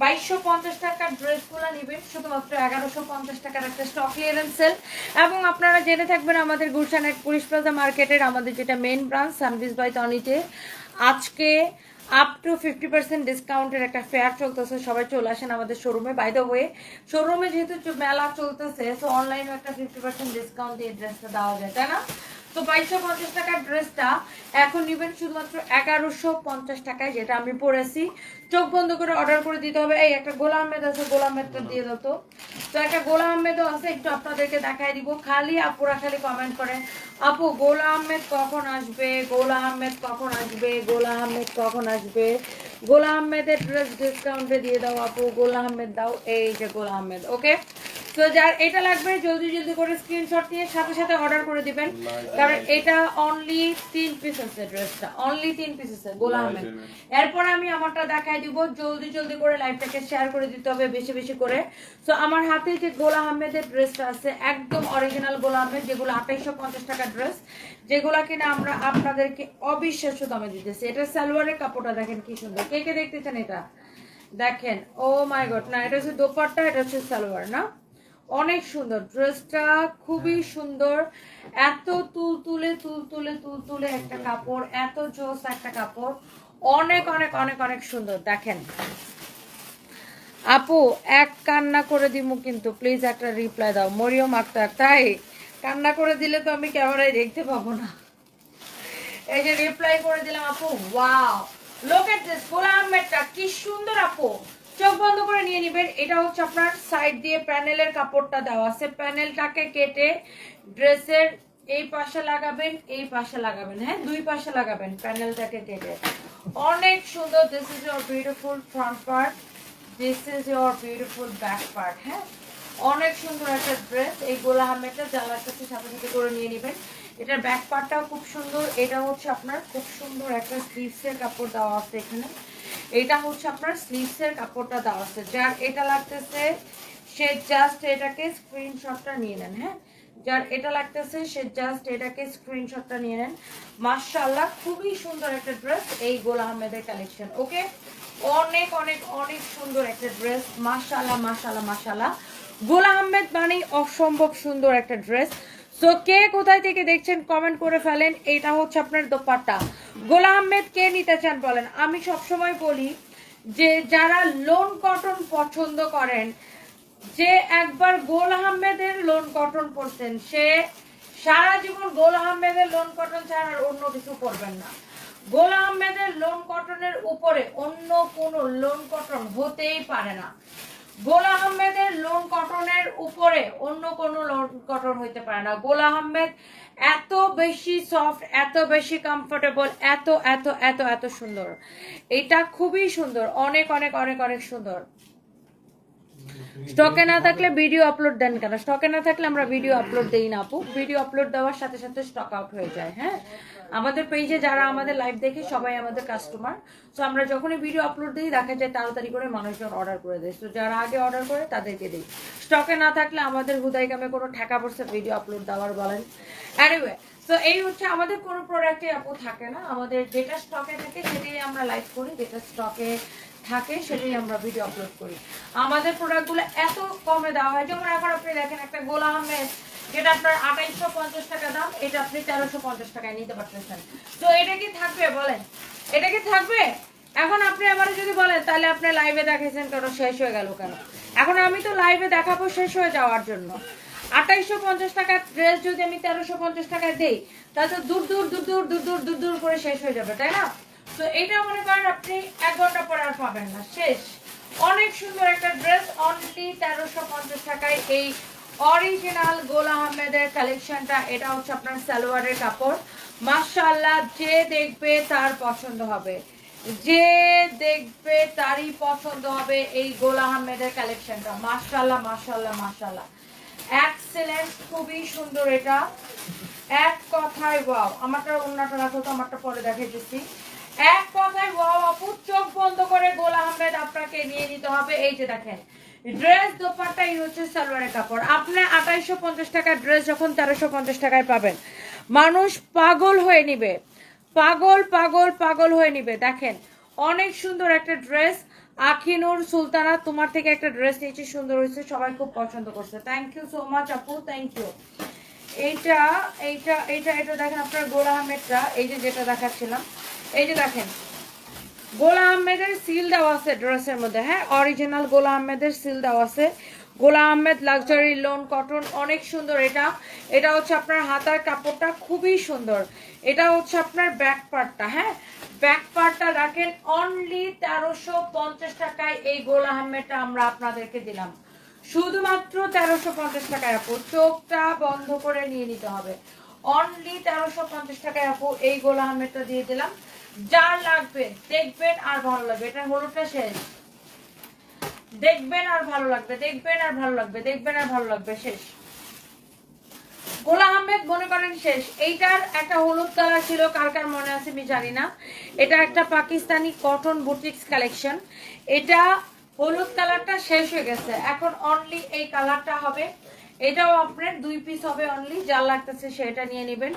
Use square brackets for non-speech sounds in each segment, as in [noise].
বাইশশো পঞ্চাশ টাকার ড্রেসগুলো শুধুমাত্র এগারোশো পঞ্চাশ টাকার একটা এবং আপনারা জেনে থাকবেন আমাদের মার্কেটের আমাদের যেটা মেইন ব্রাঞ্চ বাই আজকে আপ টু ফিফটি পার্সেন্ট ডিসকাউন্টের একটা চলতেছে, সবাই চলে আসেন আমাদের শোরুমে বাই ওয়ে শোরুমে যেহেতু মেলা চলতেছে একটা ফিফটি পার্সেন্ট ডিসকাউন্ট দিয়ে ড্রেসটা দেওয়া যায়, তাই না? তো বাইশশো পঞ্চাশ টাকার ড্রেসটা এখন নেবেন শুধুমাত্র এগারোশো পঞ্চাশ টাকায়, যেটা আমি পরেছি। চোখ বন্ধ করে অর্ডার করে দিতে হবে। এই একটা গোলা আহমেদ আছে গোলা আহমেদটা দিয়ে দাও তো। তো একটা গোলা আহমেদও আছে, একটু আপনাদেরকে দেখাই দিব। খালি আপুরা খালি কমেন্ট করেন, আপু গোলা আহমেদ কখন আসবে? গোলা আহমেদ কখন আসবে? গোলা আহমেদ কখন আসবে? গোলা আহমেদের ড্রেস ডিসকাউন্টে দিয়ে দাও আপু গোলা আহমেদ দাও এই যে গোলা আহমেদ ওকে তো যার এটা লাগবে জলদি জলদি করে স্ক্রিনশট নিয়ে সাথে সাথে অর্ডার করে দিবেন। কারণ এটা অনলি তিন পিস আছে ড্রেসটা অনলি তিন পিস আছে গোলা আহমেদ। এরপর আমি আমারটা দেখাই দিব জলদি জলদি করে লাইভটাকে শেয়ার করে দিতে হবে বেশি বেশি করে। তো আমার হাতে যে গোলা আহমেদের ড্রেসটা আছে একদম অরিজিনাল গোলা আহমেদ যেগুলো আঠাইশো পঞ্চাশ টাকার ড্রেস যেগুলো কিনা আমরা আপনাদেরকে অবিশ্বাস্য দামে দিতেছি। এটা সালোয়ারের কাপড়টা দেখেন কি সুন্দর কে কে দেখতেছেন এটা? দেখেন ও মাই গড না এটা হচ্ছে দোপাট্টা এটা হচ্ছে সালোয়ার না? অনেক সুন্দর ড্রেসটা খুবই সুন্দর এত একটা কাপড় এত জোস একটা কাপড় অনেক অনেক অনেক অনেক সুন্দর দেখেন। আপু এক কান্না করে দিব কিন্তু প্লিজ একটা রিপ্লাই দাও মরিয়ম আক্তার তাই? কান্না করে দিলে তো আমি ক্যামেরায় দেখতে পাবো না। এই যে রিপ্লাই করে দিলাম আপু ওয়াও লোক এট দিস আহমেদটা কি সুন্দর আপু। চোখ বন্ধ করে নিয়ে নিবেন। এটা হচ্ছে আপনার সাইড দিয়ে প্যানেলের কাপড়টা দেওয়া আছে। প্যানেলটাকে কেটে ড্রেসের এই পাশে লাগাবেন, এই পাশে লাগাবেন হ্যাঁ? দুই পাশে লাগাবেন প্যানেলটাকে কেটে। অনেক সুন্দর। This is your beautiful front part this is your beautiful back part হ্যাঁ? অনেক সুন্দর একটা ড্রেস এই গোলা আহমেদটা জ্বালার কাছে সাথে সাথে করে নিয়ে নেবেন। এটার ব্যাক পার্টটাও খুব সুন্দর এটা হচ্ছে আপনার খুব সুন্দর একটা স্লিভসের কাপড় দেওয়া আছে এখানে। এটা হচ্ছে আপনার স্লিভসের কাপড়টা দেওয়া আছে, যার এটা লাগতেছে, সে জাস্ট এটাকে স্ক্রিনশটটা নিয়ে নেন হ্যাঁ? যার এটা লাগতেছে, সে জাস্ট এটাকে স্ক্রিনশটটা নিয়ে নেন। মাশাআল্লাহ, খুবই সুন্দর একটা ড্রেস এই গোলা আহমেদের কালেকশন ওকে অনেক অনেক অনেক সুন্দর একটা ড্রেস মাশাআল্লাহ মাশাআল্লাহ মাশাআল্লাহ। গোলা আহমেদ মানেই অসম্ভব সুন্দর একটা ড্রেস সো কে কোথায় থেকে দেখছেন কমেন্ট করে ফেলেন। এটা হচ্ছে আপনার দোপাট্টা। গোলা আহমেদ কে নিতে চান বলেন? আমি সবসময় বলি যে, যারা লোন কটন পছন্দ করেন, যে একবার গোল আহমেদের লোন কটন পড়তেন সে সারা জীবন গোল আহমেদের লোন কটন ছাড়া অন্য কিছু করবেন না। গোল আহমেদের লোন কটনের উপরে অন্য কোনো লোন কটন হতেই পারে না। গোল আহমেদের লোন কটনের উপরে অন্য কোনো লোন কটন হইতে পারে না। গোল আহমেদ এত বেশি সফট এত বেশি কমফোর্টেবল এত এত এত এত সুন্দর। এটা খুবই সুন্দর। অনেক অনেক অনেক অনেক সুন্দর। স্টকে না থাকলে ভিডিও আপলোড দেন কেন? স্টকে না থাকলে আমরা ভিডিও আপলোড দেই না আপু। ভিডিও আপলোড দেওয়ার সাথে সাথে স্টক আউট হয়ে যায় হ্যাঁ? আমাদের পেজে যারা আমাদের লাইভ দেখে সবাই আমাদের কাস্টমার সো আমরা যখনই ভিডিও আপলোড দিই, দেখা যায় তাড়াতাড়ি করে মানুষজন অর্ডার করে দেয়। তো যারা আগে অর্ডার করে, তাদেরকে দিই। স্টকে না থাকলে আমাদের হুদাই কামে কোনো ঠেকা পড়ছে ভিডিও আপলোড দেওয়ার বলেন। অ্যানিওয়ে তো এই হচ্ছে আমাদের কোনো প্রোডাক্টে আপু থাকে না। আমাদের যেটা স্টকে থাকে, সেটাই আমরা লাইভ করি। যেটা স্টকে থাকে, সেটাই আমরা ভিডিও আপলোড করি। আমাদের প্রোডাক্টগুলো এত কমে দেওয়া হয়। যেমন এখন আপনি দেখেন, একটা গোলা আহমেদ যেটা আপনার আঠাইশশো পঞ্চাশ টাকা দাম, এটা আপনি তেরোশো পঞ্চাশ টাকায় নিতে পারতেছেন। তো এটা কি থাকবে বলেন? এটা কি থাকবে? এখন আপনি আবার যদি বলেন, তাহলে আপনি লাইভে দেখাইছেন কেন, শেষ হয়ে গেল কেন? এখন আমি তো লাইভে দেখাবো শেষ হয়ে যাওয়ার জন্য। আঠাইশশো পঞ্চাশ টাকার ড্রেস যদি আমি তেরোশো পঞ্চাশ টাকায় দিই, তাহলে তো দূর দূর দূর দূর দূর দূর দূর করে শেষ হয়ে যাবে, তাই না? তো এটা মনে করেন আপনি এক ঘণ্টা পরে আর পাবেন না, শেষ। অনেক সুন্দর একটা ড্রেস অনলি তেরোশো পঞ্চাশ টাকায় এই অরিজিনাল গোল আহমেদের কালেকশনটা এটা হচ্ছে আপনার সালোয়ারের কাপড়। মাশাআল্লাহ, যে দেখবে তার পছন্দ হবে। যে দেখবে তারই পছন্দ হবে এই গোল আহমেদের কালেকশনটা মাশাআল্লাহ মাশাআল্লাহ মাশাআল্লাহ। এক্সেলেন্ট খুবই সুন্দর এটা। এক কথায় ওয়াও আমারটা অন্যটা রাখো তো, আমারটা পরে দেখাইতেছি এক কথায় ওয়াও আপু, চোখ বন্ধ করে গোল আহমেদ আপনাকে নিয়ে নিতে হবে। এই যে দেখেন ড্রেস দোপাট্টা এই হচ্ছে সালোয়ারের কাপড়। আপনি আঠাইশো পঞ্চাশ টাকার ড্রেস যখন তেরোশো পঞ্চাশ টাকায় পাবেন, মানুষ পাগল হয়ে নিবে। পাগল পাগল পাগল হয়ে নিবে। দেখেন, অনেক সুন্দর একটা ড্রেস আখিনুর সুলতানা, তোমার থেকে একটা ড্রেস নিয়েছি, সুন্দর হয়েছে, সবাই খুব পছন্দ করছে। থ্যাংক ইউ সো মাচ আপু থ্যাংক ইউ এইটা এইটা এইটা এটা দেখেন আপনার গোলা আহমেদটা এই যে যেটা দেখাচ্ছিলাম। এই যে দেখেন গোলা আহমেদের সিল দেওয়া আছে ড্রেসের মধ্যে হ্যাঁ? অরিজিনাল গোলা আহমেদের সিল দেওয়া আছে। গোলা আহমেদ লাক্সারি লোন কটন অনেক সুন্দর এটা। এটা হচ্ছে আপনার হাতার কাপড়টা, খুবই সুন্দর। এটা হচ্ছে আপনার ব্যাক পার্টটা হ্যাঁ? ব্যাক পার্টটা রাখেন অনলি তেরোশো পঞ্চাশ টাকায় এই গোলা আহমেদটা আমরা আপনাদেরকে দিলাম। শুধুমাত্র তেরোশো পঞ্চাশ টাকায় আপু, চোখটা বন্ধ করে নিয়ে নিতে হবে। অনলি তেরোশো পঞ্চাশ টাকায় আপু এই গোলা আহমেদটা দিয়ে দিলাম। যার লাগবে, দেখবেন আর ভালো লাগবে। এটা হলুদটা শেষ। দেখবেন আর ভালো লাগবে, দেখবেন আর ভালো লাগবে, দেখবেন আর ভালো লাগবে, শেষ। গোলা আহমেদ মনে করেন শেষ। এইটার একটা হলুদ কালার ছিল, কার কার মনে আছে আমি জানি না। এটা একটা পাকিস্তানি কটন বুটিক্স কালেকশন এটা হলুদ কালারটা শেষ হয়ে গেছে। এখন অনলি এই কালারটা হবে। এটাও আপনার দুই পিস হবে অনলি যা লাগতেছে সেটা নিয়ে নেবেন।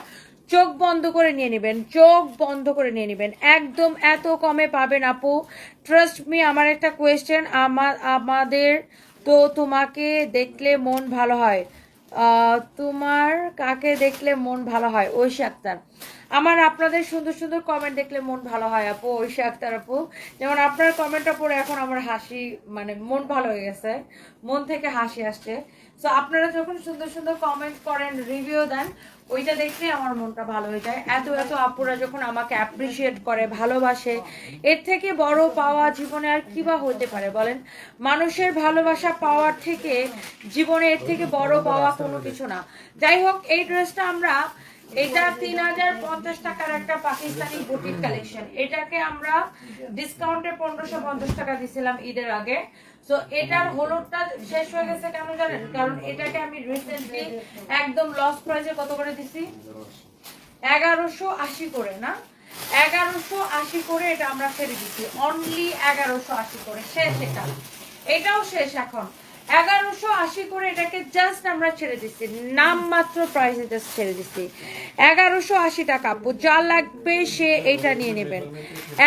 চোখ বন্ধ করে নিয়ে নেবেন, চোখ বন্ধ করে নিয়ে নেবেন। একদম এত কমে পাবেন আপু। ট্রাস্ট মি আমার একটা কোয়েশ্চেন আমার আমাদের তো তোমাকে দেখলে মন ভালো হয়। তোমার কাকে দেখলে মন ভালো হয়? ওই আক্তার। আমার আপনাদের সুন্দর সুন্দর কমেন্ট দেখলে মন ভালো হয়, আপু ঐশী আক্তার আপু। যেমন আপনার কমেন্টটা পড়ে এখন আমার হাসি মানে মন ভালো হয়ে গেছে। মন থেকে হাসি আসছে। তো আপনারা যখন সুন্দর সুন্দর কমেন্ট করেন রিভিউ দেন, ওইটা দেখলে আমার মনটা ভালো হয়ে যায়। এত এত আপুরা যখন আমাকে অ্যাপ্রিসিয়েট করে, ভালোবাসে, এর থেকে বড় পাওয়া জীবনে আর কি বা হতে পারে বলেন? মানুষের ভালোবাসা পাওয়ার থেকে জীবনে এর থেকে বড় পাওয়া কোনো কিছু না। যাই হোক, এই ড্রেসটা আমরা এটা তিন হাজার পঞ্চাশ টাকার একটা পাকিস্তানি বুটিক কালেকশন এটাকে আমরা ডিসকাউন্টে পনেরোশো পঞ্চাশ টাকা দিছিলাম ঈদের আগে। এটার হলুদটা শেষ হয়ে গেছে কেন জানেন? কারণ এটাকে আমি রিসেন্টলি একদম লস প্রাইসে কত করে দিছি? এগারোশো আশি করে, না? এগারোশো আশি করে এটা আমরা ছেড়ে দিচ্ছি অনলি এগারোশো আশি করে। শেষ এটা। এটাও শেষ এখন। এগারোশো আশি করে এটাকে জাস্ট আমরা ছেড়ে দিচ্ছি। নাম প্রাইসে জাস্ট ছেড়ে দিচ্ছি। এগারোশো আশি টাকা যা লাগবে সে এটা নিয়ে নেবেন।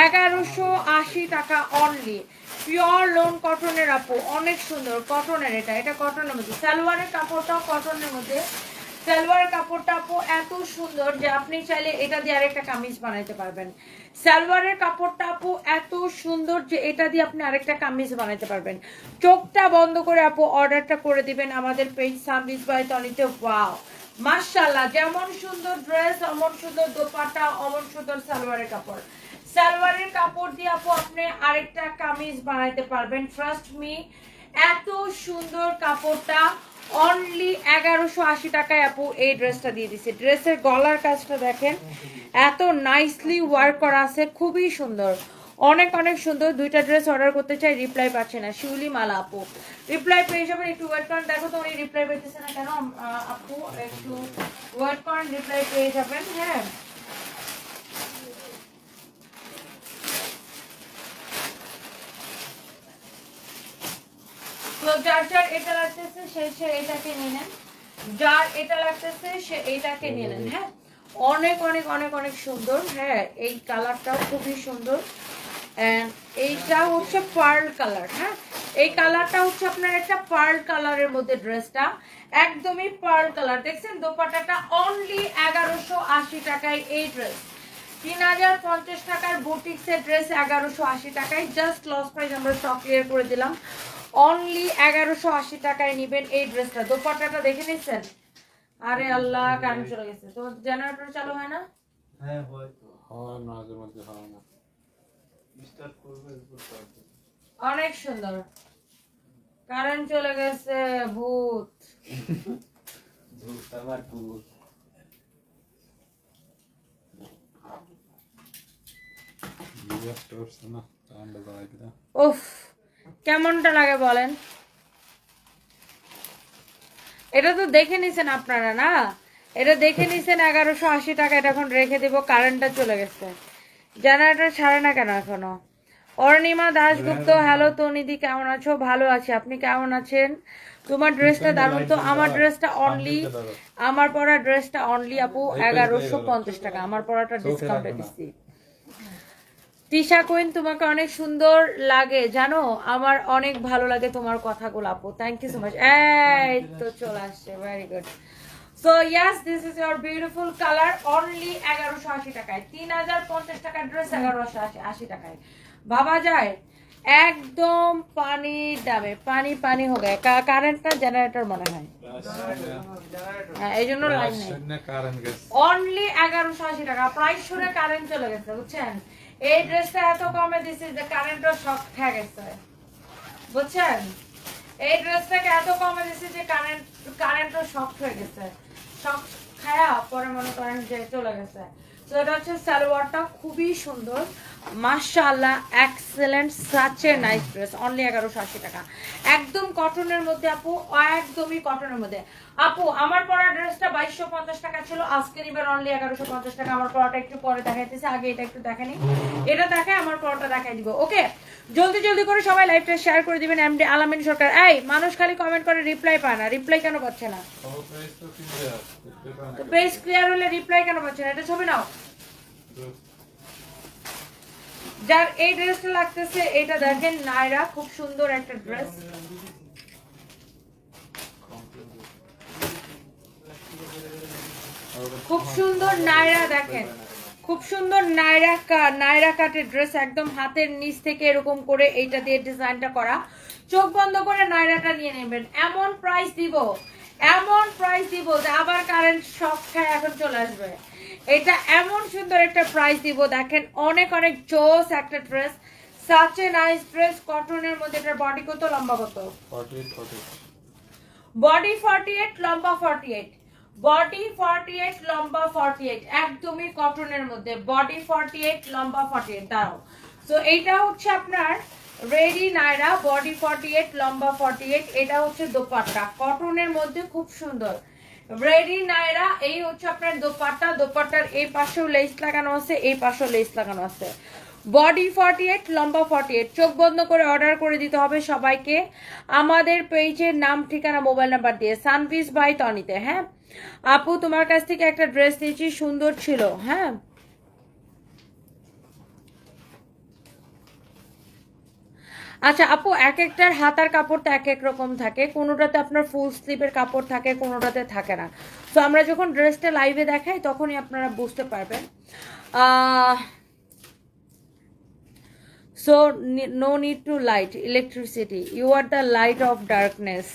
এগারোশো আশি টাকা অনলি পিওর লোন কটনের আপু, অনেক সুন্দর কটনের এটা। এটা কটনের মধ্যে, সালোয়ারের কাপড়টাও কটনের মধ্যে। সালোয়ারের কাপড়টা আপু এত সুন্দর যে আপনি চাইলে এটা দিয়ে আরেকটা কামিজ বানাইতে পারবেন। সালোয়ারের কাপড়টা আপু এত সুন্দর যে এটা দিয়ে আপনি আরেকটা কামিজ বানাইতে পারবেন। চোখটা বন্ধ করে আপু অর্ডারটা করে দিবেন আমাদের পেজ সার্ভিস বাই তনিতে ওয়াও! মাশাল্লাহ যেমন সুন্দর ড্রেস, অমন সুন্দর দোপাটা অমন সুন্দর সালোয়ারের কাপড়। সালোয়ারের কাপড় দিয়ে আপু আপনি আরেকটা কামিজ বানাইতে পারবেন। ট্রাস্ট মি এত সুন্দর কাপড়টা। অনলি এগারোশো আশি টাকায় আপু এই ড্রেসটা দিয়ে দিছে। ড্রেসের গলার কাজটা দেখেন, এত নাইসলি ওয়ার্ক করা আছে, খুবই সুন্দর। অনেক অনেক সুন্দর। দুইটা ড্রেস অর্ডার করতে চাই রিপ্লাই পাচ্ছে না। শিউলি মালা আপু। রিপ্লাই পেয়ে যাবেন একটু ওয়েট করেন দেখো তো উনি রিপ্লাই পেতেছে না কেন। আপু, একটু ওয়েট করেন রিপ্লাই পেয়ে যাবেন হ্যাঁ। তো যার যার এটা লাগতেছে, সে সে এটাকে নিয়ে নেন। যার এটা লাগতেছে, সে এটাকে নিয়ে নেন হ্যাঁ? অনেক অনেক অনেক অনেক সুন্দর হ্যাঁ? এই কালারটাও খুবই সুন্দর। এইটা হচ্ছে পার্ল কালার হ্যাঁ? এই কালারটা হচ্ছে আপনার একটা পার্ল কালারের মধ্যে ড্রেসটা। একদমই পার্ল কালার। দেখছেন দোপাটাটা অনলি এগারোশো আশি টাকায় এই ড্রেস। তিন হাজার পঞ্চাশ টাকার বুটিক্সের ড্রেস এগারোশো আশি টাকায়। জাস্ট লস প্রাইস আমরা স্টক ক্লিয়ার করে দিলাম। অনলি এগারোশো আশি টাকায় নিবেন এই ড্রেসটা দোপাট্টাটা দেখে নিচ্ছেন? আরে আল্লাহ কারেন্ট চলে গেছে। তো জেনারেটর চালু হয় না? হ্যাঁ হয়তো হয় মাঝে মধ্যে হয় না। স্টার্ট করবে অনেক সুন্দর। কারেন্ট চলে গেছে ভূত। আবার ভূত। বাড়াই দিলাম। উফ। কেমনটা লাগে বলেন? এটা তো দেখে নিছেন আপনারা না? এটা দেখে নিছেন এগারোশো আশি টাকা এটা এখন রেখে দিব কারেন্টটা চলে গেছে। জেনারেটর ছাড়ে না কেন এখনও? অর্ণিমা দাশগুপ্ত হ্যালো তনিদি কেমন আছো? ভালো আছি আপনি কেমন আছেন? তোমার ড্রেসটা দারুণ তো আমার ড্রেসটা অনলি আমার পরা ড্রেসটা অনলি আপু এগারোশো পঞ্চাশ টাকা আমার পরাটা ডিসকাউন্টে দিচ্ছি। তিশা কুইন তোমাকে অনেক সুন্দর লাগে জানো? আমার অনেক ভালো লাগে তোমার কথাগুলো আপু। থ্যাংক ইউ সো মাচ এই তো চলে আসছে very good so yes this is your beautiful colour only এগারোশো আশি টাকায়। তিন হাজার পঞ্চাশ টাকার ড্রেস এগারোশো আশি আশি টাকায়। ভাবা যায় একদম পানি দামে পানি পানি হয়ে গেছে কারেন্টটা জেনারেটর মনে হয়। হ্যাঁ এই জন্য লাইন নেই। অনলি এগারোশো আশি টাকা। প্রাইস শুনে কারেন্ট চলে গেছে বুঝছেন? এই ড্রেসটা এত কমে দিছি যে কারেন্টও শক খেয়ে গেছে। বুঝছেন? এই ড্রেসটাকে এত কমে দিছি যে কারেন্ট কারেন্টও শক হয়ে গেছে। শক খায়া পরে মনে করেন যে চলে গেছে। তো এটা হচ্ছে সালোয়ারটা, খুবই সুন্দর। মাশাআল্লাহ ড্রেস অনলি টাকা। একদম কটনের মধ্যে আপু, একদমই কটনের মধ্যে। আপু আমার পরা ড্রেসটা বাইশশো পঞ্চাশ টাকা ছিল আজকে এবার অনলি এগারোশো পঞ্চাশ টাকা। আমার পরাটা একটু পরে দেখাইতেছে আগে এটা একটু দেখেনি। এটা দেখায় আমার পরাটা দেখাই দিব ওকে? জলদি জলদি করে সবাই লাইভটা শেয়ার করে দিবেন এমডি আলামিন সরকার। এই মানুষ খালি কমেন্ট করে রিপ্লাই পায় না রিপ্লাই কেন পাচ্ছে না? পেজ ক্লিয়ার হলে রিপ্লাই কেন পাচ্ছে না? এটা ছবি নাও। যার এই ড্রেসটা লাগতেছে এটা দেখেন নায়রা খুব সুন্দর একটা ড্রেস খুব সুন্দর নায়রা দেখেন। খুব সুন্দর নায়রা কা- নায়রা কাটের ড্রেস একদম হাতের নিচ থেকে এরকম করে এইটা দিয়ে ডিজাইনটা করা। চোখ বন্ধ করে নায়রাটা নিয়ে নেবেন। এমন প্রাইস দিব এমন প্রাইস দিব যে আবার কারেন্ট শক খায় এখন চলে আসবে। এটা এমন সুন্দর একটা প্রাইস দিব। দেখেন অনেক অনেক জোস একটা dress such a nice dress কটনের মধ্যে এটার বডি কত লম্বা কত? বডি ফর্টি এইট লম্বা forty eight body forty eight লম্বা ফর্টি এইট একদমই কটনের মধ্যে। বডি ফর্টি এইট লম্বা ফর্টি এইট দাঁড়াও। তো এইটা হচ্ছে আপনার রেডি নাইরা, বডি ফর্টি এইট লম্বা ফর্টি এইট এটা হচ্ছে দোপাট্টা। কটনের মধ্যে খুব সুন্দর। রেডি নাইরা, এই হচ্ছে আপনার দোপাট্টা। দোপাট্টার এই পাশেও লেস লাগানো আছে, এই পাশেও লেস লাগানো আছে। বডি ফর্টি এইট লম্বা ফর্টি এইট চোখ বন্ধ করে অর্ডার করে দিতে হবে সবাইকে। আমাদের পেজের নাম, ঠিকানা মোবাইল নাম্বার দিয়ে। সানপিস বাই তনিতে হ্যাঁ? আপু, তোমার কাছ থেকে একটা ড্রেস নিয়েছি, সুন্দর ছিল হ্যাঁ? আচ্ছা আপু, এক একটার হাতার কাপড় তো এক এক রকম থাকে। কোনোটাতে আপনার ফুল স্লিভের কাপড় থাকে, কোনোটাতে থাকে না। তো আমরা যখন ড্রেসটা লাইভে দেখাই, তখনই আপনারা বুঝতে পারবেন। So no need to light electricity you are the light of darkness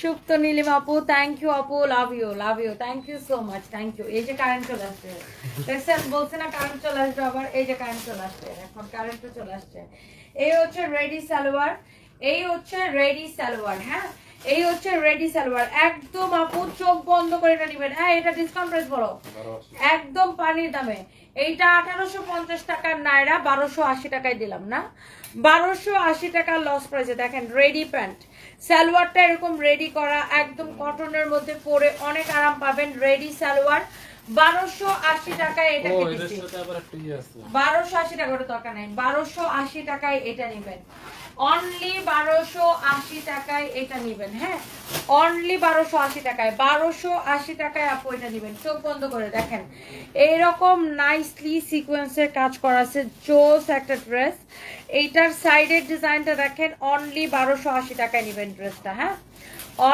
Supto Nilim আপু থ্যাংক ইউ আপু love you love you thank you so much thank you এই যে কারেন্ট চলে আসছে। [laughs] দেখছেন বলছে না কারেন্ট চলে আসবে আবার এই যে কারেন্ট চলে আসছে। এখন কারেন্ট চলে আসছে। এই হচ্ছে রেডি সালোয়ার এই হচ্ছে রেডি সালোয়ার হ্যাঁ? এই হচ্ছে রেডি সালোয়ার একদম আপু চোখ বন্ধ করে এটা নিবেন। হ্যাঁ এটা ডিসকাউন্ট প্রাইস বলো একদম পানির দামে। এইটা আঠারোশো পঞ্চাশ টাকার নাইরা বারোশো আশি টাকায় দিলাম না? বারোশো আশি টাকার লস প্রাইসে দেখেন রেডি প্যান্ট সালোয়ারটা এরকম রেডি করা একদম কটনের মধ্যে পরে অনেক আরাম পাবেন। রেডি সালোয়ার বারোশো আশি টাকায় এটা ইয়ে বারোশো আশি টাকা ওটা দরকার নেই। বারোশো আশি টাকায় এটা নেবেন। অনলি বারোশো আশি টাকায় এটা নেবেন হ্যাঁ? অনলি বারোশো আশি টাকায়, বারোশো আশি টাকায় আপু এটা নেবেন। চোখ বন্ধ করে দেখেন। এইরকম নাইসলি সিকোয়েন্সের কাজ করা আছে, জোস একটা ড্রেস এইটার সাইডের ডিজাইনটা দেখেন অনলি বারোশো আশি টাকায় নেবেন ড্রেসটা হ্যাঁ?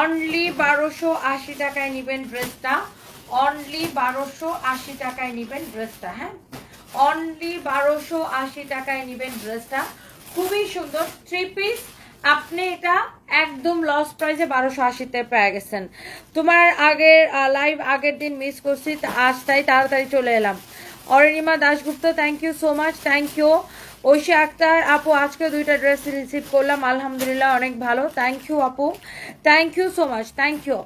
অনলি বারোশো আশি টাকায় নেবেন ড্রেসটা অনলি বারোশো আশি টাকায় নেবেন ড্রেসটা হ্যাঁ? অনলি বারোশো আশি টাকায় নেবেন ড্রেসটা খুবই সুন্দর থ্রি পিস আপনি এটা একদম লস প্রাইসে বারোশো আশিতে পেয়ে গেছেন। তোমার আগের লাইভ আগের দিন মিস করছি আজ তাই তাড়াতাড়ি চলে এলাম। Aronima Dasgupta thank you so much thank you Oishi Akter, আপু, আজকে দুইটা ড্রেস রিসিভ করলাম। আলহামদুলিল্লাহ অনেক ভালো। থ্যাংক ইউ আপু। Thank you so much thank you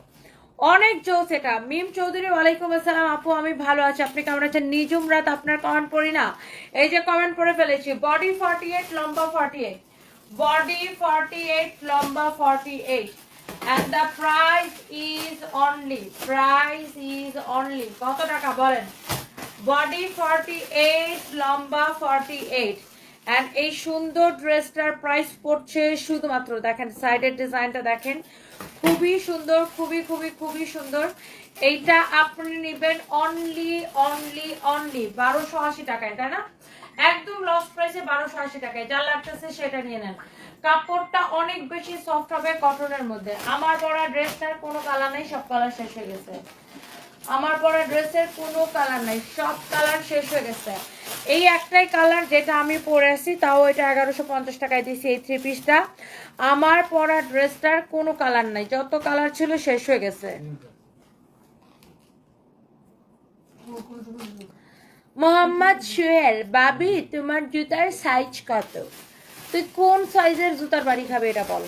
অনেক জোস এটা। মিম চৌধুরী, ওয়ালাইকুম আসসালাম। আপু, আমি ভালো আছি। আপনি কেমন আছেন? নিজুম রাত, আপনার কমেন্ট পড়ি না? এই যে কমেন্ট পড়ে ফেলেছি। বডি ফর্টি এইট লম্বা ফর্টি বডি ফর্টি এইট লম্বা forty eight price is only price is only কত টাকা, বলেন? বডি ফর্টি লম্বা ফর্টি এইট এই সুন্দর ড্রেসটার প্রাইস পড়ছে শুধুমাত্র। দেখেন সাইডের ডিজাইনটা দেখেন। খুবই সুন্দর, খুবই খুবই খুবই সুন্দর। এইটা আপনি নেবেন অনলি অনলি অনলি বারোশো আশি টাকায়, তাই না? একদম লস প্রাইসে বারোশো আশি টাকায়। যা লাগতেছে সেটা নিয়ে নেন। কাপড়টা অনেক বেশি সফট হবে কটনের মধ্যে। আমার পরা ড্রেসটার কোনো কালার নেই, সব কালার শেষ হয়ে গেছে। আমার পরা ড্রেসের কোনো কালার নাই, সব কালার শেষ হয়ে গেছে। এই একটাই কালার যেটা আমি পরে আছি, তাও এটা এগারোশো পঞ্চাশ টাকায় দিয়েছি এই থ্রি পিসটা আমার পরা ড্রেসটার কোনো কালার নাই, যত কালার ছিল শেষ হয়ে গেছে। মোহাম্মদ সোহেল বাবি তোমার জুতার সাইজ কত? তুই কোন সাইজের জুতার বাড়ি খাবে এটা বল।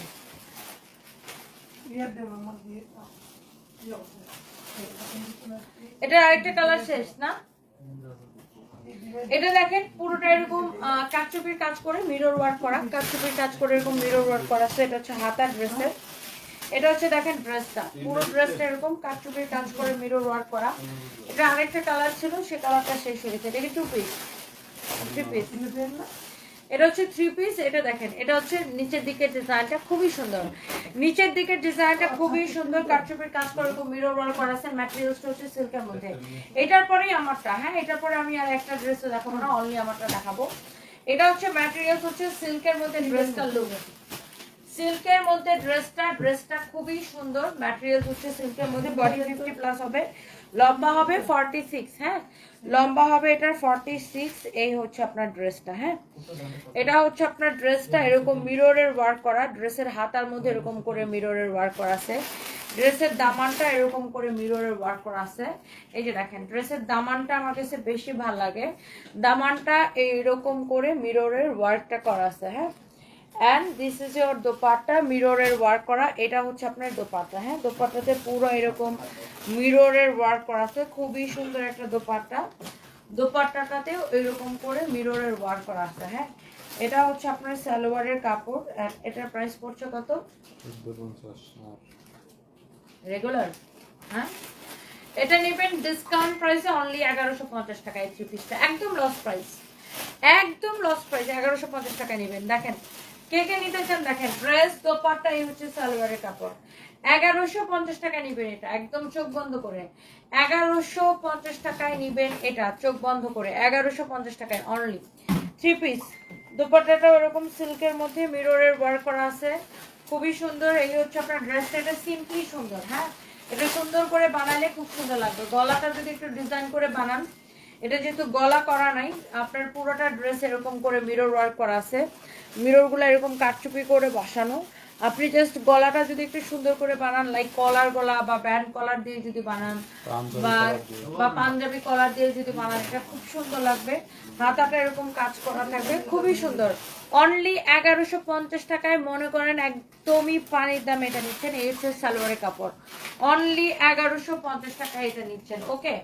এটা আরেকটা কালার শেষ না? এটা দেখেন পুরোটা এরকম আহ, কাজ করে মিরর ওয়ার্ক করা। কারচুপির কাজ করে এরকম মিরর ওয়ার্ক করা আছে। এটা হচ্ছে হাতার ড্রেসের এটা হচ্ছে দেখেন ড্রেসটা পুরো ড্রেসটা এরকম কারচুপির কাজ করে মিরর ওয়ার্ক করা। এটা আরেকটা কালার ছিল সে কালারটা শেষ হয়ে গেছে। এটা কি টু পিস থ্রি পিস এটা হচ্ছে থ্রি পিস এটা দেখেন এটা হচ্ছে নিচের দিকের ডিজাইনটা খুবই সুন্দর। নিচের দিকের ডিজাইনটা খুবই সুন্দর কারচুপির কাজ করে এরকম মিরর ওয়ার্ক করা আছে ম্যাটেরিয়ালসটা হচ্ছে সিল্কের মধ্যে। এটার পরেই আমারটা হ্যাঁ এটার পরে আমি আর একটা ড্রেসও দেখাবো না অনলি আমারটা দেখাবো। এটা হচ্ছে ম্যাটেরিয়ালস হচ্ছে সিল্কের মধ্যে ড্রেসটা লুক সিল্কের মধ্যে ড্রেসটা ড্রেসটা খুবই সুন্দর ম্যাটেরিয়াল হচ্ছে সিল্কের মধ্যে বডি ফিফটি প্লাস হবে। লম্বা হবে ফর্টি সিক্স হ্যাঁ? লম্বা হবে এটার ফর্টি সিক্স এই হচ্ছে আপনার ড্রেসটা হ্যাঁ? এটা হচ্ছে আপনার ড্রেসটা এরকম মিররের ওয়ার্ক করা ড্রেসের হাতার মধ্যে এরকম করে মিররের ওয়ার্ক করা আছে। ড্রেসের দামানটা এরকম করে মিররের ওয়ার্ক করা আছে। এই যে দেখেন ড্রেসের দামানটা আমার কাছে বেশি ভালো লাগে। দামানটা এইরকম করে মিররের ওয়ার্কটা করা আছে হ্যাঁ? And this is your dupatta মিররের work করা। এটা হচ্ছে আপনার দোপাট্টা হ্যাঁ? দোপাট্টাতে পুরো এরকম মিররের ওয়ার্ক করা আছে। খুবই সুন্দর একটা দোপাট্টা। দোপাট্টাটাতেও এরকম করে মিররের ওয়ার্ক করা আছে হ্যাঁ? এটা হচ্ছে আপনার সালোয়ারের কাপড়। এটার প্রাইস পড়ছে কত? রেগুলার হ্যাঁ? এটা নেবেন ডিসকাউন্ট প্রাইসে অনলি এগারোশো পঞ্চাশ টাকা, এই থ্রি পিসটা একদম লস প্রাইস একদম লস প্রাইস এগারোশো পঞ্চাশ টাকা নেবেন। দেখেন কে কে নিতে চান দেখেন ড্রেস দোপাট্টা, এই হচ্ছে সালোয়ারের কাপড়। এগারোশো পঞ্চাশ টাকা নিবেন এটা, একদম চোখ বন্ধ করে। এগারোশো পঞ্চাশ টাকায় নিবেন এটা, চোখ বন্ধ করে, এগারোশো পঞ্চাশ টাকায় অনলি থ্রি পিস ওরকম সিল্কের মধ্যে মিররের ওয়ার্ক করা আছে। খুবই সুন্দর, এই হচ্ছে আপনার ড্রেসটা এটা সিম্পলি সুন্দর হ্যাঁ? এটা সুন্দর করে বানালে খুব সুন্দর লাগবে। গলাটা যদি একটু ডিজাইন করে বানান, এটা যেহেতু গলা করা নাই, আপনার পুরোটা ড্রেস এরকম করে মিরর ওয়ার্ক করা আছে। মিররগুলো এরকম কাটচুপি করে বসানো। আপনি জাস্ট গলাটা যদি একটু সুন্দর করে বানান লাইক কলার গলা বা ব্যান্ড কলার দিয়ে যদি বানান বা পাঞ্জাবি কলার দিয়ে যদি বানান এটা খুব সুন্দর লাগবে। হাতাটা এরকম কাজ করা থাকবে খুবই সুন্দর। অনলি এগারোশো পঞ্চাশ টাকায় মনে করেন একদমই পানির দাম এটা নিচ্ছেন এই হচ্ছে সালোয়ারের কাপড়। অনলি এগারোশো পঞ্চাশ টাকায় এটা নিচ্ছেন ওকে?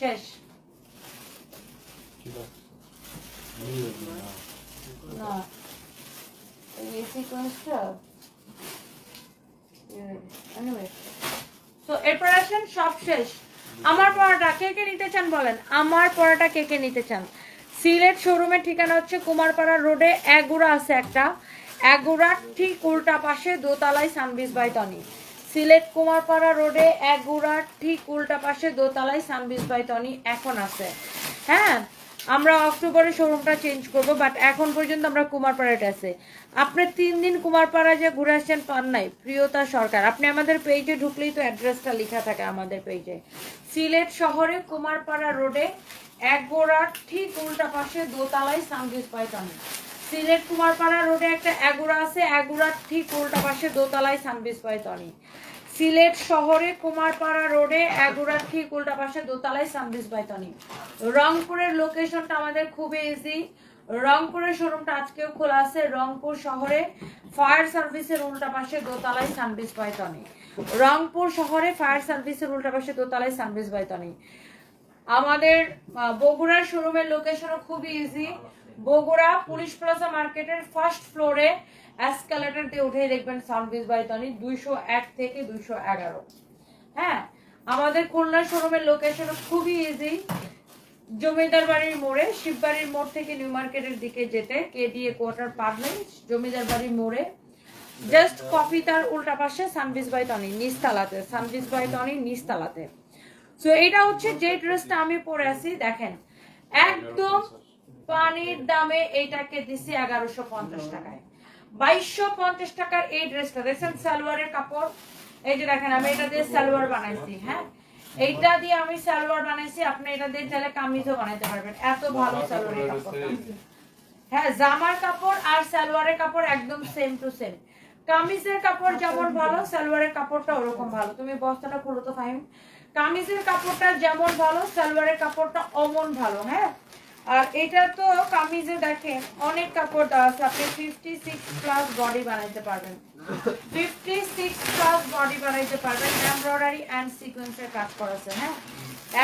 শেষ। না। এই সিকোয়েন্সটা তো এরপর আসেন সব শেষ। আমার পড়াটা কে কে নিতে চান বলেন? আমার পড়াটা কে কে নিতে চান? সিলেট শোরুমের ঠিকানা হচ্ছে কুমারপাড়া রোডে। এগুড়া আছে একটা। এগুড়ার ঠিক উল্টা পাশে দোতলায় সানবিজ বাই তনি সিলেট কুমারপাড়া রোডে এগুড়ার ঠিক উল্টা পাশে দোতলায় সানবিজ বাই তনি এখন আছে। হ্যাঁ? আমরা অক্টোবরে শোরুমটা চেঞ্জ করব বাট এখন পর্যন্ত আমরা কুমারপাড়াতে আছে। আপনি তিন দিন কুমারপাড়া যে ঘুরে আসছেন, পান নাই। প্রিয়তা সরকার। আপনি আমাদের পেজে ঢুকলেই তো অ্যাড্রেসটা লেখা থাকে আমাদের পেজে সিলেট শহরে কুমারপাড়া রোডে এক গোড়ার ঠিক উল্টা পাশে দোতলায় সামজিস পাইতাম সিলেট কুমারপাড়া রোডে একটা এগুড়া আছে এগুড়ার ঠিক উল্টা পাশে দোতলায় সানবিস পাইতনি সিলেট শহরে কুমারপাড়া রোডে এগুড়ার ঠিক উল্টা পাশে দোতলায় সানবিস বাইতনি রংপুরের লোকেশনটা আমাদের খুবই ইজি রংপুরের শোরুমটা আজকেও খোলা আছে। রংপুর শহরে ফায়ার সার্ভিসের উল্টা পাশে দোতলায় সানবিস পাইতনি রংপুর শহরে ফায়ার সার্ভিসের উল্টা পাশে দোতলায় সানবিস বাইতনি আমাদের বগুড়ার শোরুমের লোকেশনও খুবই ইজি বগুড়া পুলিশ প্লাজা মার্কেটের ফার্স্ট ফ্লোরে এসকালেটর দিয়ে উঠে দেখবেন সার্ভিস বাই তনি দুইশো এক থেকে দুইশো এগারো। হ্যাঁ আমাদের খুলনা শোরুমের লোকেশনও খুবই ইজি জমিদার বাড়ির মোড়ে শিববাড়ির মোড় থেকে নিউ মার্কেটের দিকে যেতে কে দিয়ে কোয়ার্টার পাবেন জমিদার বাড়ির মোড়ে। জাস্ট কফি তার উল্টা পাশে সানবিস বাই টনি নিচতলাতে সানবিস বাই টনি নিচতলাতে। সো এটা হচ্ছে যে ড্রেসটা আমি পরে আছি, দেখেন। একদম পানির দামে এইটাকে দিছি এগারোশো পঞ্চাশ টাকায়। বাইশশো পঞ্চাশ টাকার এই ড্রেসটা দেখছেন সালোয়ারের কাপড়? এই যে দেখেন আমি এটা দিয়ে সালোয়ার বানাইছি হ্যাঁ? এইটা দিয়ে আমি সালোয়ার বানাইছি আপনি এটা দিয়ে চাইলে কামিজও বানাইতে পারবেন। এত ভালো সালোয়ারের কাপড়টা হ্যাঁ জামার কাপড় আর সালোয়ারের কাপড় একদম সেম টু সেম কামিজের কাপড় যেমন ভালো সালোয়ারের কাপড়টা ওরকম ভালো। তুমি বস্তাটা খুলো তো ফাইন কামিজের কাপড়টা যেমন ভালো সালোয়ারের কাপড়টা অমন ভালো হ্যাঁ? আর এটা তো কামিজে দেখেন, অনেক কাপড় দেওয়া আছে। আপনি ফিফটি সিক্স প্লাস বডি বানাইতে পারবেন। ফিফটি সিক্স প্লাস বডি বানাইতে পারবেন। এমব্রয়ডারি অ্যান্ড সিকোয়েন্সের কাজ করেছে হ্যাঁ?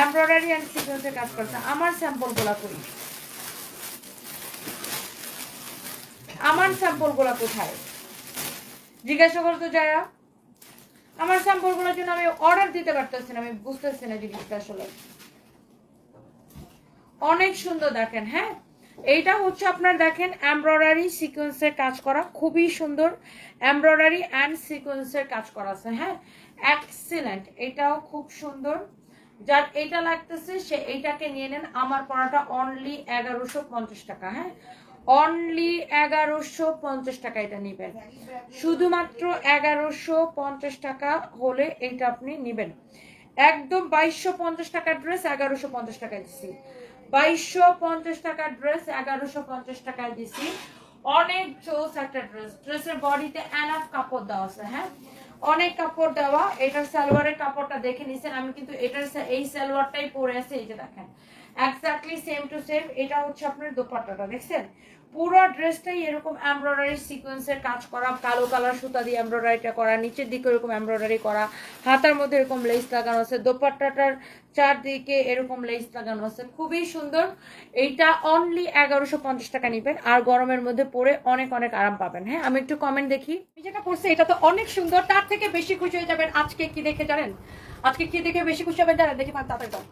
এমব্রয়ডারি অ্যান্ড সিকোয়েন্সের কাজ করেছে। আমার স্যাম্পলগুলা করি। আমার স্যাম্পলগুলা কোথায়? জিজ্ঞাসা করতো যারা। আমার স্যাম্পলগুলোর জন্য আমি অর্ডার দিতে পারতেছি না, আমি বুঝতেছি না জিনিসটা আসলে। অনেক সুন্দর দেখেন হ্যাঁ? এইটা হচ্ছে আপনার দেখেন এমব্রয়ডারি সিকোয়েন্সের কাজ করা, খুবই সুন্দর। এমব্রয়ডারি অ্যান্ড সিকোয়েন্সের কাজ করা আছে হ্যাঁ? এক্সিলেন্ট এটাও খুব সুন্দর। যার এটা লাগতেছে, সে এইটাকে নিয়ে নেন। আমার পড়াটা অনলি এগারোশো পঞ্চাশ টাকা হ্যাঁ? অনলি এগারোশো পঞ্চাশ টাকা এটা নিবেন। শুধুমাত্র এগারোশো পঞ্চাশ টাকা হলে এইটা আপনি নিবেন। একদম বাইশশো পঞ্চাশ টাকার ড্রেস এগারোশো পঞ্চাশ টাকায় দিচ্ছি। বাইশশো পঞ্চাশ টাকার ড্রেস এগারোশো পঞ্চাশ দিছি অনেক চোস একটা ড্রেস ড্রেসের বডিতে এনাফ কাপড় দেওয়া আছে হ্যাঁ? অনেক কাপড় দেওয়া। এটার সালোয়ারের কাপড়টা দেখে নিছেন। আমি কিন্তু এটার এই সালোয়ারটাই পরে আছে, এই যে দেখেন। এক্স্যাক্টলি সেম টু সেম এটা হচ্ছে আপনার দোপাট্টাটা, দেখছেন? পুরো ড্রেসটাই এরকম এমব্রয়ডারি সিকোয়েন্সের কাজ করা, কালো কালার সুতা দিয়ে এমব্রয়ডারিটা করা, নিচের দিকে এরকম এমব্রয়ডারি করা, হাতার মধ্যে এরকম লেস লাগানো আছে, দোপাট্টাটার চারদিকে এরকম লেস লাগানো আছে, খুবই সুন্দর। এইটা অনলি এগারোশো পঞ্চাশ টাকা নিবেন আর গরমের মধ্যে পরে অনেক অনেক আরাম পাবেন। হ্যাঁ আমি একটু কমেন্ট দেখি। যেটা পড়ছি এটা তো অনেক সুন্দর, তার থেকে বেশি খুশি হয়ে যাবেন আজকে কি দেখে জানেন? আজকে কি দেখে বেশি খুশি হবেন জানেন? দেখি পান দাও।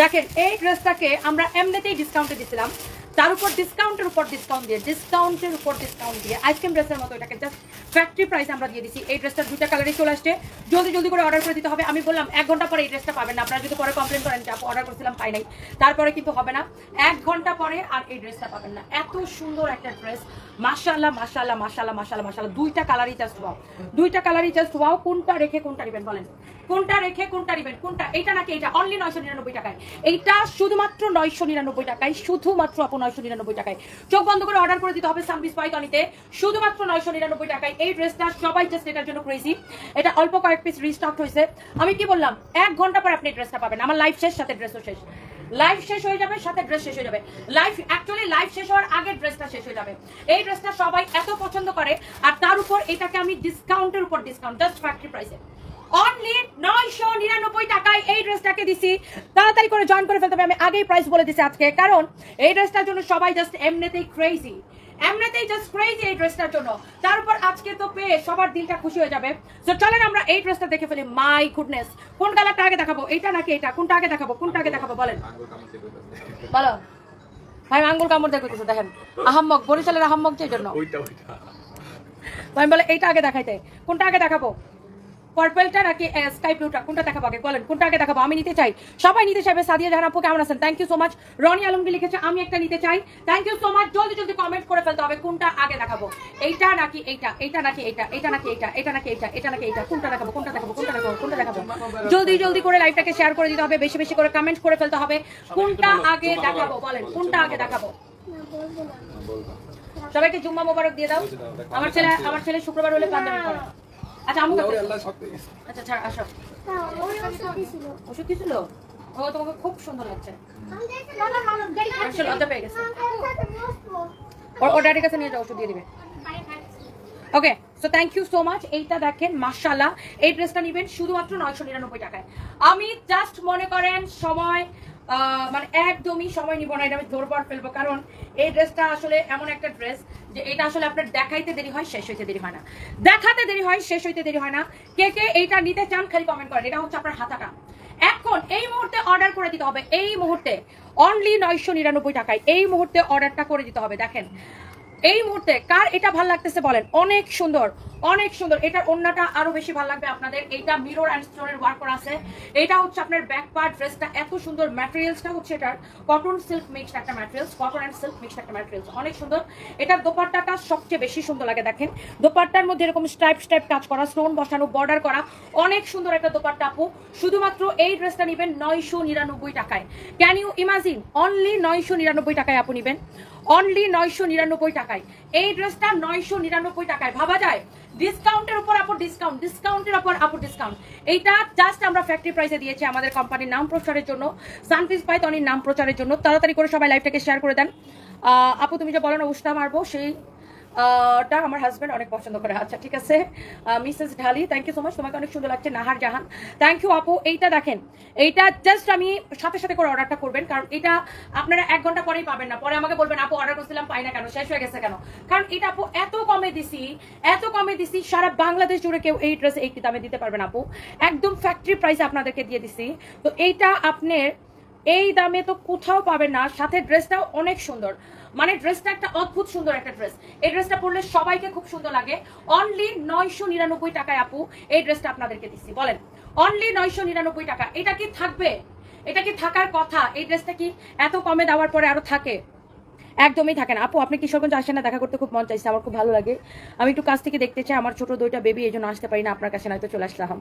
দেখেন, এই ড্রেসটাকে আমরা এমনিতেই ডিসকাউন্টে দিছিলাম। তার উপর ডিসকাউন্টের উপর ডিসকাউন্ট দিয়ে ডিসকাউন্টের উপর ডিসকাউন্ট দিয়ে আইসক্রিম ড্রেসের মতো এটাকে জাস্ট ফ্যাক্টরি প্রাইস আমরা দিয়ে দিচ্ছি এই ড্রেসটা দুটা কালারে চলে আসছে। জলদি জলদি করে অর্ডার করে দিতে হবে। আমি বললাম, এক ঘণ্টা পরে এই ড্রেসটা পাবেন না। আপনারা যদি পরে কমপ্লেন করেন যে অর্ডার করেছিলাম, পাই নাই। তারপরে কিন্তু হবে না। এক ঘণ্টা পরে আর এই ড্রেসটা পাবেন না। এত সুন্দর একটা ড্রেস মাশাল্লাহ মাশাল্লাহ মাশাল্লাহ মাশাল্লাহ মাশাল্লাহ দুইটা কালারই জাস্ট ওয়াও দুইটা কালারই জাস্ট ওয়াও কোনটা রেখে কোনটা নেবেন বলেন? কোনটা রেখে কোনটা নেবেন কোনটা? এইটা নাকি এটা অনলি নয়শো নিরানব্বই টাকায়। এইটা শুধুমাত্র নয়শো নিরানব্বই টাকায়, শুধুমাত্র আপু নয়শো নিরানব্বই টাকায়। চোখ বন্ধ করে অর্ডার করে দিতে হবে সানবিস পাইকানিতে। শুধুমাত্র নয়শো নিরানব্বই টাকায় এই ড্রেসটা, সবাই জাস্ট এটার জন্য ক্রেজি এটা অল্প কয়েক পিস রিস্টক হয়েছে। আমি কি বললাম? এক ঘণ্টা পর আপনি ড্রেসটা পাবেন। আমার লাইফ শেষ, সাথে ড্রেসও শেষ। লাইফ শেষ হয়ে যাবে, সাথে ড্রেস শেষ হয়ে যাবে। লাইফ অ্যাকচুয়ালি লাইফ শেষ হওয়ার আগে ড্রেসটা শেষ হয়ে যাবে। এই ড্রেসটা সবাই এত পছন্দ করে, আর তার উপর এটাকে আমি ডিসকাউন্টের উপর ডিসকাউন্ট জাস্ট ফ্যাক্টরি প্রাইসে অনলি নয়শো নিরানব্বই টাকায় এই ড্রেসটাকে দিছি। তাড়াতাড়ি করে জয়েন করে ফেলতে হবে। আমি আগেই প্রাইস বলে দিছি আজকে। কারণ এই ড্রেসটার জন্য সবাই জাস্ট এমনিতেই ক্রেজি এমনিতেই জাস্ট ক্রেজি এই ড্রেসটার জন্য। তার উপর আজকে তো পেয়ে সবার দিলটা খুশি হয়ে যাবে। তো চলেন আমরা এই ড্রেসটা দেখে ফেলি। মাই গুডনেস কোন কালারটা আগে দেখাবো? এইটা নাকি এটা কোনটা আগে দেখাবো? কোনটা আগে দেখাবো? বলেন। বলো। ভাই আঙ্গুল কামড় দেখতেছে দেখেন। আহাম্মক। বরিশালের আহাম্মক যে জন্য। ওইটা বলে এইটা আগে দেখাইতে। কোনটা আগে দেখাবো? পার্পলটা নাকি স্কাই ব্লুটা কোনটা দেখাবো আগে? বলেন, কোনটা আগে দেখাবো? আমি নিতে চাই। সবাই নিতে চাইবে। সাদিয়া জাহান আপু, কেমন আছেন? Thank you so much Rony Alamgir লিখেছে, আমি একটা নিতে চাই। থ্যাংক ইউ সো মাচ জলদি জলদি কমেন্ট করে ফেলতে হবে কোনটা আগে দেখাবো। এইটা নাকি এইটা এইটা নাকি এইটা এটা নাকি এইটা এটা নাকি এইটা এটা নাকি এইটা, কোনটা দেখাবো কোনটা দেখাবো কোনটা দেখাবো কোনটা দেখাবো? জলদি জলদি করে লাইভটাকে শেয়ার করে দিতে হবে। বেশি বেশি করে কমেন্ট করে ফেলতে হবে। কোনটা আগে দেখাবো? বলেন, কোনটা আগে দেখাবো? সবাইকে জুম্মা মোবারক দিয়ে দাও। আমার ছেলে আমার ছেলে শুক্রবার হলে পাঞ্জাবি আচ্ছা আমু আচ্ছা ছাড় আসো। ওষুধ কি ছিল ও তোমাকে খুব সুন্দর লাগছে। আসলে লজ্জা পেয়ে গেছে। ড্যাডির কাছে নিয়ে যাও ওষুধ দিয়ে দিবে। Okay so thank you so much এইটা দেখেন মাশাল্লাহ এই ড্রেসটা নেবেন শুধুমাত্র নয়শো নিরানব্বই টাকায়। আমি জাস্ট মনে করেন সময় মানে একদমই সময় নিব না, এটা আমি ধরবার ফেলব। কারণ এই ড্রেসটা আসলে এমন একটা ড্রেস যে এটা আসলে আপনার দেখাইতে দেরি হয়, শেষ হইতে দেরি হয় না। দেখাতে দেরি হয়, শেষ হইতে দেরি হয় না। কে কে এইটা নিতে চান, খালি কমেন্ট করেন। এটা হচ্ছে আপনার হাতাটা। এখন এই মুহূর্তে অর্ডার করে দিতে হবে। এই মুহূর্তে অনলি নয়শো নিরানব্বই টাকায় এই মুহূর্তে অর্ডারটা করে দিতে হবে। দেখেন এই মুহূর্তে কার এটা ভালো লাগতেছে বলেন? অনেক সুন্দর অনেক সুন্দর। এটার অন্যটা আরও বেশি ভালো লাগবে আপনাদের। এইটা মিরর অ্যান্ড স্টোনের ওয়ার্ক করা আছে। এটা হচ্ছে আপনার ব্যাক পার্ট ড্রেসটা এত সুন্দর ম্যাটেরিয়ালসটা হচ্ছে এটার। কটন সিল্ক মিক্সড একটা materials cotton and silk mixed একটা ম্যাটেরিয়ালস অনেক সুন্দর। এটার দোপাট্টাটা সবচেয়ে বেশি সুন্দর লাগে, দেখেন। দোপাট্টার মধ্যে এরকম স্টাইপ স্টাইপ কাজ করা স্টোন বসানো বর্ডার করা, অনেক সুন্দর একটা দোপাট্টা আপু। শুধুমাত্র এই ড্রেসটা নেবেন নয়শো নিরানব্বই টাকায়। ক্যান ইউ ইমাজিন অনলি নয়শো নিরানব্বই টাকায় আপু নেবেন। অনলি নয়শো নিরানব্বই টাকায়। এই ড্রেসটা নয়শো নিরানব্বই টাকায়। ভাবা যায়? ডিসকাউন্টের উপর আপর ডিসকাউন্ট ডিসকাউন্টের উপর আপর ডিসকাউন্ট এইটা জাস্ট আমরা ফ্যাক্টরি প্রাইসে দিয়েছি আমাদের কোম্পানির নাম প্রচারের জন্য। সানফিস পাইথনির নাম প্রচারের জন্য। তাড়াতাড়ি করে সবাই লাইভটাকে শেয়ার করে দেন। আপু, তুমি যে বলো না উষ্ণা মারবো, সেই টা আমার হাজব্যান্ড অনেক পছন্দ করে। আচ্ছা ঠিক আছে। Mrs Dhali thank you so much তোমাকে অনেক সুন্দর লাগছে, নাহার জাহান। থ্যাংক ইউ আপু। এইটা দেখেন, এইটা জাস্ট আমি সাথে সাথে করে অর্ডারটা করবেন, কারণ এটা আপনারা এক ঘণ্টা পরেই পাবেন না। পরে আমাকে বলবেন, আপু অর্ডার করছিলাম, পাই না কেন? শেষ হয়ে গেছে কেন? কারণ এটা, আপু, এত কমে দিছি, এত কমে দিছি, সারা বাংলাদেশ জুড়ে কেউ এই ড্রেস এই দামে দিতে পারবেন আপু। একদম ফ্যাক্টরি প্রাইসে আপনাদেরকে দিয়ে দিছি। তো এইটা আপনার এই দামে তো কোথাও পাবে না। সাথে ড্রেসটাও অনেক সুন্দর। মানে ড্রেসটা একটা অদ্ভুত সুন্দর একটা ড্রেস। এই ড্রেসটা পরলে সবাইকে খুব সুন্দর লাগে। অনলি নয়শো নিরানব্বই টাকায় আপু এই ড্রেসটা আপনাদেরকে দিচ্ছি। বলেন অনলি নয়শো নিরানব্বই টাকা। এটা কি থাকবে? এটা কি থাকার কথা? এই ড্রেসটা কি এত কমে দেওয়ার পরে আরও থাকে? একদমই থাকে না। আপু, আপনি কিশোরগঞ্জ আসেন না, দেখা করতে খুব মন চাইছে, আমার খুব ভালো লাগে। আমি একটু কাছ থেকে দেখতে চাই, আমার ছোট দুইটা বেবি এই জন্য আসতে পারি না, আপনার কাছে নয়তো চলে আসলাম।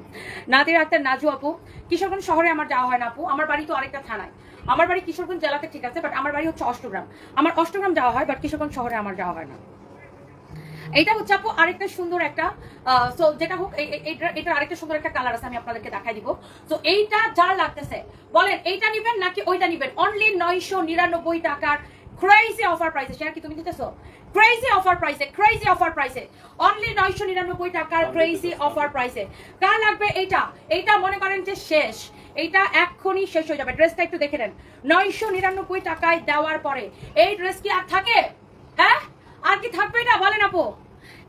নাদির আক্তার নাজু আপু, কিশোরগঞ্জ শহরে আমার যাওয়া হয় না, আপু। আমার বাড়ি তো আরেকটা থানায়। আমার বাড়ি কিশোরগঞ্জ জেলাতে ঠিক আছে বাট আমার বাড়ি হচ্ছে অষ্টগ্রাম। আমার অষ্টগ্রাম যাওয়া হয় বাট কিশোরগঞ্জ শহরে আমার যাওয়া হয় না। এটা হচ্ছে আপু, আরেকটা সুন্দর একটা সো যেটা হোক এটা আরেকটা সুন্দর একটা কালার আছে, আমি আপনাদেরকে দেখাই দিব। তো এইটা যার লাগতেছে, বলেন, এইটা নিবেন নাকি ওইটা নিবেন? অনলি নয়শো নিরানব্বই টাকার ক্রেজি অফার প্রাইসে সেটা কি তুমি দিতেছো? ক্রেজি অফার প্রাইসে ক্রেজি অফার প্রাইসে অনলি নয়শো নিরানব্বই টাকার ক্রেজি অফার প্রাইসে কার লাগবে এইটা? এইটা মনে করেন যে শেষ। এইটা এক্ষুনি শেষ হয়ে যাবে। ড্রেসটা একটু দেখে নেন। নয়শো নিরানব্বই টাকায় দেওয়ার পরে এই ড্রেস কি আর থাকে? হ্যাঁ? আর কি থাকবে এটা? বলেন আপু।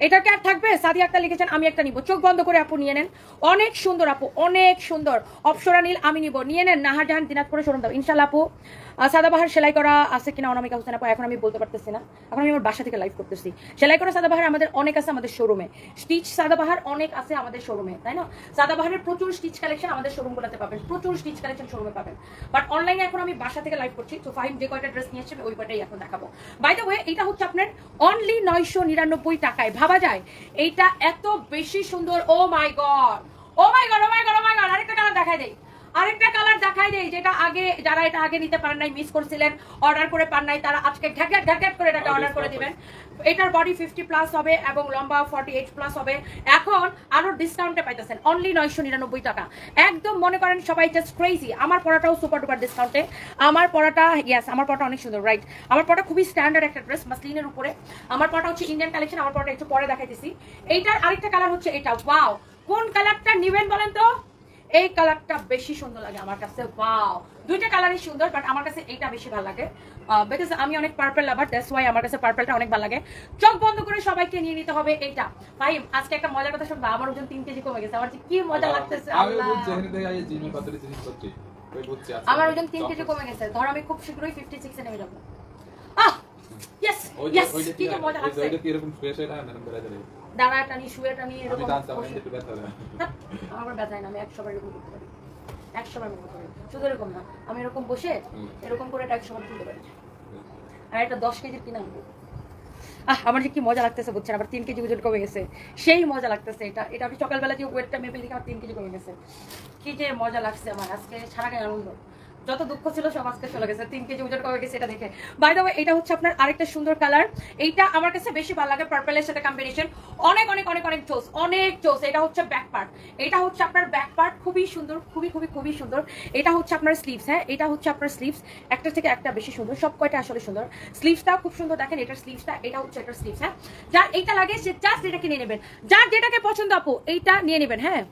এটা কি আর থাকবে? সাদি আক্তার লিখেছেন আমি একটা নিব। চোখ বন্ধ করে আপু নিয়ে নেন। অনেক সুন্দর আপু অনেক সুন্দর। অপসরা নীল আমি নিব। নিয়ে নেন নাহার জাহান দিনাজপুরে শোরুম দাও। ইনশাল্লাহ আপু। সাদাবাহার সেলাই করা আছে কিনা অনামিকা হোসেন আপু, এখন আমি বলতে পারতেছি না। এখন আমি আমার বাসা থেকে লাইভ করতেছি। সেলাই করা সাদাবাহার আমাদের অনেক আছে আমাদের শোরুমে স্টিচ সাদাবাহার অনেক আছে আমাদের শোরুমে তাই না? সাদাবাহারের প্রচুর স্টিচ কালেকশন আমাদের শোরুম শোরুমগুলোতে পাবেন। প্রচুর স্টিচ কালেকশন শোরুমে পাবেন। বাট অনলাইনে এখন আমি বাসা থেকে লাইভ করছি। তো ফাইভ যে কয়টা ড্রেস নিয়ে আসছে ওই কয়টাই এখন দেখাবো। বাই দ্য ওয়ে এটা হচ্ছে আপনার অনলি নয়শো নিরানব্বই টাকায়। ভাবা যায়? এইটা এত বেশি সুন্দর। ও my god oh my god oh my god oh my god আরেকটা কালার দেখাই দেই। আরেকটা কালার দেখাই দেই যেটা আগে যারা এটা আগে নিতে পারেন নাই মিস করছিলেন অর্ডার করে পান নাই তারা আজকে ঢ্যাকেট ঢ্যাকেট করে এটাকে অর্ডার করে দিবেন। এটার বডি ফিফটি প্লাস হবে এবং লম্বা ফর্টি এইট প্লাস হবে। এখন আরও ডিসকাউন্টে পাইতেছেন অনলি নয়শো নিরানব্বই টাকা। একদম মনে করেন সবাই জাস্ট ক্রেজি আমার পড়াটাও সুপার ডুপার ডিসকাউন্টে আমার পড়াটা ইয়াস আমার পড়াটা অনেক সুন্দর রাইট আমার পড়া খুবই স্ট্যান্ডার্ড একটা ড্রেস মাসলিনের উপরে। আমার পড়াটা হচ্ছে ইন্ডিয়ান কালেকশন আমার পড়াটা একটু পরে দেখাইতেছি। এইটার আরেকটা কালার হচ্ছে এটা। ওয়াও কোন কালারটা নিবেন বলেন তো? এই কালারটা বেশি সুন্দর লাগে আমার কাছে। ওয়াও দুইটা কালারই সুন্দর বাট আমার কাছে এইটা বেশি ভালো লাগে। বিকজ আমি অনেক পার্পল লাভার দ্যাটস ওয়াই আমার কাছে পার্পলটা অনেক ভালো লাগে। চোখ বন্ধ করে সবাইকে নিয়ে নিতে হবে এইটা। ভাই আজকে একটা মজার কথা শুনব আমার ওজন তিন কেজি কমে গেছে। আমার কি মজা লাগতেছে আজকে আমার ওজন তিন কেজি কমে গেছে। ধর আমি খুব শীঘ্রই ফিফটি সিক্সে নেমে যাব। আহ ইয়েস ইয়েস কি মজা লাগছে। দাঁড়া টানি শুয়ে টানি এরকম একটু [laughs] আমার কোনো ব্যথা হয় না আমি একশো বার এরকম করতে পারি। একশো বার করতে পারি। শুধু এরকম না আমি এরকম বসে এরকম করে এটা একশো বার তুলতে পারি। আর এটা দশ কেজির কিনা আনব। আহ আমার যে কি মজা লাগতেছে বুঝছেন আবার তিন কেজি ওজন কমে গেছে। সেই মজা লাগতেছে এটা এটা আমি সকালবেলা যে ওয়েটটা মেপে দেখি আমার তিন কেজি কমে গেছে। কি যে মজা লাগছে আমার আজকে সারাটাই আনন্দ। যত দুঃখ ছিল সব আজকে চলে গেছে। তিন কেজি ওজন কমে গেছে এটা দেখে। বাই দ্য এটা হচ্ছে আপনার আরেকটা সুন্দর কালার এইটা আমার কাছে বেশি ভালো লাগে পার্পলের সাথে কম্বিনেশন অনেক অনেক অনেক অনেক চোস অনেক চোস এটা হচ্ছে ব্যাক পার্ট এটা হচ্ছে আপনার ব্যাক পার্ট খুবই সুন্দর, খুবই খুবই খুবই সুন্দর। এটা হচ্ছে আপনার স্লিভস হ্যাঁ? এটা হচ্ছে আপনার স্লিভস একটা থেকে একটা বেশি সুন্দর, সব কয়টা আসলে সুন্দর। স্লিভসটাও খুব সুন্দর দেখেন এটার স্লিভসটা এটা হচ্ছে এটার স্লিভস হ্যাঁ? যার এইটা লাগে, সে জাস্ট এটাকে নিয়ে নেবেন। যার যেটাকে পছন্দ আপু, এইটা নিয়ে নেবেন হ্যাঁ?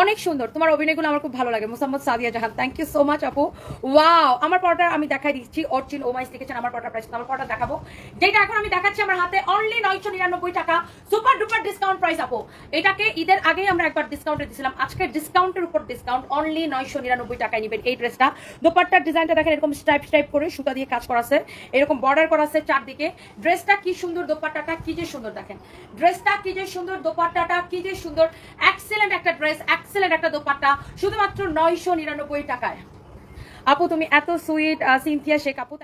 অনেক সুন্দর। তোমার অভিনয়গুলো আমার খুব ভালো লাগে। Mosammat Sadia Jahan thank you so much আপু। ওয়াও আমার পরটা আমি দেখাই দিচ্ছি। অর্চিন ওমাইস লিখেছেন, আমার পরটা প্রাইস আমার পরটা দেখাবো। যেটা এখন আমি দেখাচ্ছি আমার হাতে অনলি নয়শো নিরানব্বই টাকা। সুপার ডুপার ডিসকাউন্ট প্রাইস আপু। এটাকে ঈদের আগেই আমরা একবার ডিসকাউন্টে দিয়েছিলাম। আজকে ডিসকাউন্টের উপর ডিসকাউন্ট অনলি নয়শো নিরানব্বই টাকায় নেবেন এই ড্রেসটা দোপাট্টার ডিজাইনটা দেখেন, এরকম স্টাইপ স্টাইপ করে সুতা দিয়ে কাজ করা আছে। এরকম বর্ডার করা আছে চারদিকে। ড্রেসটা কি সুন্দর, দোপাট্টাটা কি যে সুন্দর দেখেন। ড্রেসটা কি যে সুন্দর, দোপাট্টাটা কি যে সুন্দর। এক্সেলেন্ট একটা ড্রেস এক্সেলেন্ট একটা দোপাট্টা শুধুমাত্র নয়শো নিরানব্বই টাকায়। আপু তুমি এত সুইট সিনথিয়া শেখ আপু